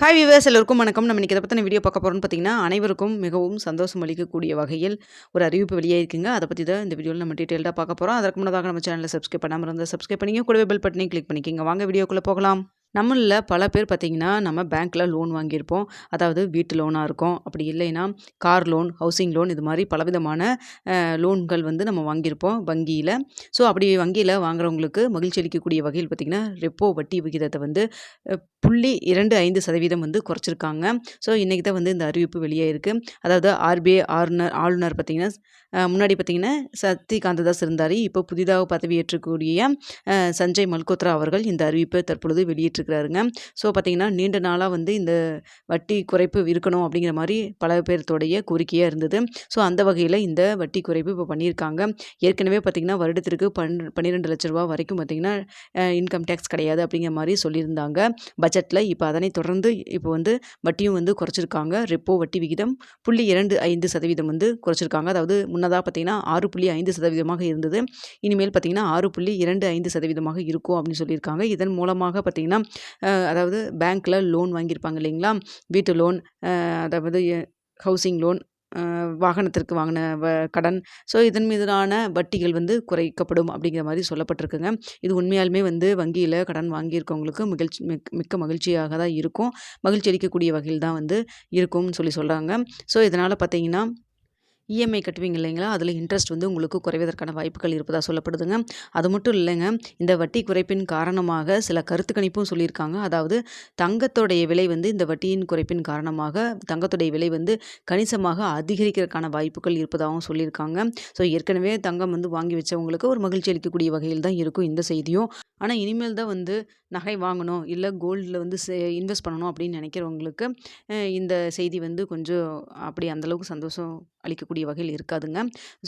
Hi wives எல்லோருக்கும் வணக்கம். நம்ம இன்றைக்கி இதை பற்றின வீடியோ பார்க்க போகிறோம்னு பார்த்தீங்கன்னா அனைவருக்கும் மிகவும் சந்தோஷம் அளிக்கக்கூடிய வகையில் ஒரு அறிவிப்பு வெளியாயிருக்குங்க அதை பற்றி தான் இந்த வீடியோவில் நம்ம டீட்டெயில்டாக பார்க்க போகிறோம் அதற்கு முன்னதாக நம்ம சேனலில் சப்ஸ்கிரைப் பண்ணாமல் இருந்தால் சப்ஸ்கிரைப் பண்ணிங்க கூடவே பெல் பட்டனையும் கிளிக் பண்ணிக்கோங்க. வாங்க வீடியோக்குள்ளே போகலாம். நம்மளில் பல பேர் பார்த்திங்கன்னா நம்ம பேங்க்கில் லோன் வாங்கியிருப்போம். அதாவது வீட்டு லோனாக இருக்கும். அப்படி இல்லைன்னா கார் லோன் ஹவுசிங் லோன் இது மாதிரி பலவிதமான லோன்கள் வந்து நம்ம வாங்கியிருப்போம் வங்கியில். ஸோ அப்படி வங்கியில் வாங்குறவங்களுக்கு மகிழ்ச்சி அளிக்கக்கூடிய வகையில் பார்த்திங்கன்னா ரெப்போ வட்டி விகிதத்தை வந்து புள்ளி இரண்டு ஐந்து சதவீதம் வந்து குறைச்சிருக்காங்க. ஸோ இன்றைக்கி தான் வந்து இந்த அறிவிப்பு வெளியே இருக்குது அதாவது ஆர்பிஐ ஆளுநர் ஆளுநர் பார்த்திங்கன்னா முன்னாடி பார்த்திங்கன்னா சக்திகாந்ததாஸ் இருந்தார். இப்போ புதிதாக பதவியேற்றக்கூடிய சஞ்சய் மல்கோத்ரா அவர்கள் இந்த அறிவிப்பை தற்பொழுது இருக்கிறாருங்க ஸோ பார்த்திங்கன்னா நீண்ட நாளாக வந்து இந்த வட்டி குறைப்பு இருக்கணும் அப்படிங்கிற மாதிரி பல பேர்த்தோடைய கோரிக்கையாக இருந்தது. ஸோ அந்த வகையில் இந்த வட்டி குறைப்பு இப்போ பண்ணியிருக்காங்க ஏற்கனவே பார்த்திங்கன்னா வருடத்திற்கு பன் பன்னிரெண்டு லட்ச ரூபா வரைக்கும் பார்த்திங்கன்னா இன்கம் டேக்ஸ் கிடையாது அப்படிங்கிற மாதிரி சொல்லியிருந்தாங்க. பட்ஜெட்டில் இப்போ அதனை தொடர்ந்து இப்போ வந்து வட்டியும் வந்து குறைச்சிருக்காங்க. ரெப்போ வட்டி விகிதம் புள்ளி இரண்டு ஐந்து சதவீதம் வந்து குறைச்சிருக்காங்க. அதாவது முன்னதாக பார்த்திங்கன்னா ஆறு புள்ளி ஐந்து சதவீதமாக இருந்தது. இனிமேல் பார்த்திங்கன்னா ஆறு புள்ளி இரண்டு ஐந்து சதவீதமாக இருக்கும் அப்படின்னு சொல்லியிருக்காங்க. இதன் மூலமாக பார்த்திங்கன்னா அதாவது பேங்க்கில் லோன் வாங்கியிருப்பாங்க இல்லைங்களா? வீட்டு லோன் அதாவது ஹவுசிங் லோன் வாகனத்திற்கு வாங்கின வ கடன். ஸோ இதன் மீதான வட்டிகள் வந்து குறைக்கப்படும் அப்படிங்கிற மாதிரி சொல்லப்பட்டிருக்குங்க. இது உண்மையாலுமே வந்து வங்கியில் கடன் வாங்கியிருக்கவங்களுக்கு மகிழ்ச்சி மிக் மிக்க மகிழ்ச்சியாக தான் இருக்கும். மகிழ்ச்சி அளிக்கக்கூடிய வகையில் தான் வந்து இருக்கும்னு சொல்லி சொல்கிறாங்க ஸோ இதனால் பார்த்தீங்கன்னா இஎம்ஐ கட்டுவீங்க இல்லைங்களா? அதில் இன்ட்ரெஸ்ட் வந்து உங்களுக்கு குறைவதற்கான வாய்ப்புகள் இருப்பதாக சொல்லப்படுதுங்க. அது மட்டும் இல்லைங்க இந்த வட்டி குறைப்பின் காரணமாக சில கருத்து கணிப்பும் சொல்லியிருக்காங்க. அதாவது தங்கத்தோடைய விலை வந்து இந்த வட்டியின் குறைப்பின் காரணமாக தங்கத்துடைய விலை வந்து கணிசமாக அதிகரிக்கிறதுக்கான வாய்ப்புகள் இருப்பதாகவும் சொல்லியிருக்காங்க. ஸோ ஏற்கனவே தங்கம் வந்து வாங்கி வச்சவங்களுக்கு ஒரு மகிழ்ச்சி அளிக்கக்கூடிய வகையில் தான் இருக்கும் இந்த செய்தியும். ஆனால் இனிமேல் தான் வந்து நகை வாங்கணும் இல்லை கோல்டில் வந்து இன்வெஸ்ட் பண்ணணும் அப்படின்னு நினைக்கிறவங்களுக்கு இந்த செய்தி வந்து கொஞ்சம் அப்படி அந்தளவுக்கு சந்தோஷம் அளிக்கக்கூடிய வகையில் இருக்காதுங்க.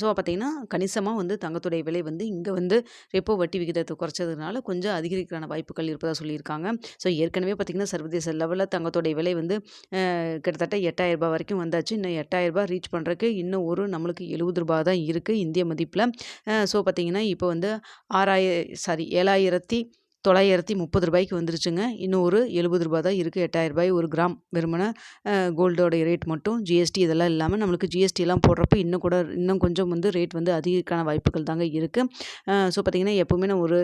ஸோ பார்த்தீங்கன்னா கணிசமாக வந்து தங்கத்துடைய விலை வந்து இங்கே வந்து ரெப்போ வட்டி விகிதத்தை குறைச்சதுனால கொஞ்சம் அதிகரிக்கிறான வாய்ப்புகள் இருப்பதாக சொல்லியிருக்காங்க. ஸோ ஏற்கனவே பார்த்திங்கன்னா சர்வதேச லெவலில் தங்கத்தோடைய விலை வந்து கிட்டத்தட்ட எட்டாயிரம் ரூபாய் வரைக்கும் வந்தாச்சு. இன்னும் எட்டாயிரம் ரூபாய் ரீச் பண்ணுறதுக்கு இன்னும் ஒரு நம்மளுக்கு எழுபது ரூபா தான் இருக்குது இந்திய மதிப்பில். ஸோ பார்த்திங்கன்னா இப்போ வந்து ஆறாயிர சாரி ஏழாயிரத்தி தொள்ளாயிரத்தி முப்பது ரூபாய்க்கு வந்துருச்சுங்க. இன்னும் ஒரு எழுபது ரூபாய் தான் இருக்குது எட்டாயிரம் ரூபாய் ஒரு கிராம் வெறுமனை கோல்டோட ரேட் மட்டும். ஜிஎஸ்டி இதெல்லாம் இல்லாமல் நம்மளுக்கு ஜிஎஸ்டி எல்லாம் போடுறப்ப இன்னும் கூட இன்னும் கொஞ்சம் வந்து ரேட் வந்து அதிகரிக்கான வாய்ப்புகள் தாங்க இருக்குது ஸோ பார்த்திங்கன்னா எப்போவுமே நான் ஒரு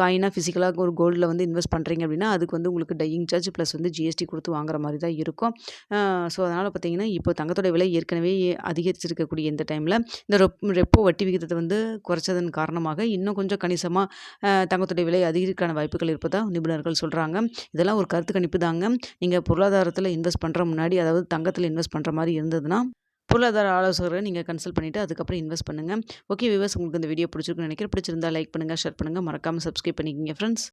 காயினாக ஃபிசிக்கலாக ஒரு கோல்டில் வந்து இன்வெஸ்ட் பண்ணுறீங்க அப்படின்னா அதுக்கு வந்து உங்களுக்கு டையிங் சார்ஜ் ப்ளஸ் வந்து ஜிஎஸ்டி கொடுத்து வாங்குற மாதிரி தான் இருக்கும். ஸோ அதனால் பார்த்திங்கன்னா இப்போ தங்கத்தோட விலை ஏற்கனவே அதிகரிச்சிருக்கக்கூடிய இந்த டைமில் இந்த ரெப் ரெப்போ வட்டி விகிதத்தை வந்து குறைச்சதன் காரணமாக இன்னும் கொஞ்சம் கணிசமாக தங்கத்துடைய விலை அதிகரிக்கான வாய்ப்புகள் இருப்பதாக நிபுணர்கள் சொல்கிறாங்க இதெல்லாம் ஒரு கருத்து கணிப்பு தாங்க. நீங்கள் பொருளாதாரத்தில் இன்வெஸ்ட் பண்ணுற முன்னாடி அதாவது தங்கத்தில் இன்வெஸ்ட் பண்ணுற மாதிரி இருந்ததுன்னா பொருளாதார ஆலோசகரை நீங்கள் கன்சல்ட் பண்ணிவிட்டு அதுக்கப்புறம் இன்வெஸ்ட் பண்ணுங்கள் ஓகே விவசாயம் உங்களுக்கு இந்த வீடியோ பிடிச்சிருக்குன்னு நினைக்கிறேன். பிடிச்சிருந்தா லைக் பண்ணுங்கள் ஷேர் பண்ணுங்கள் மறக்காமல் சப்ஸ்கிரைப் பண்ணிக்கிங்க ஃப்ரெண்ட்ஸ்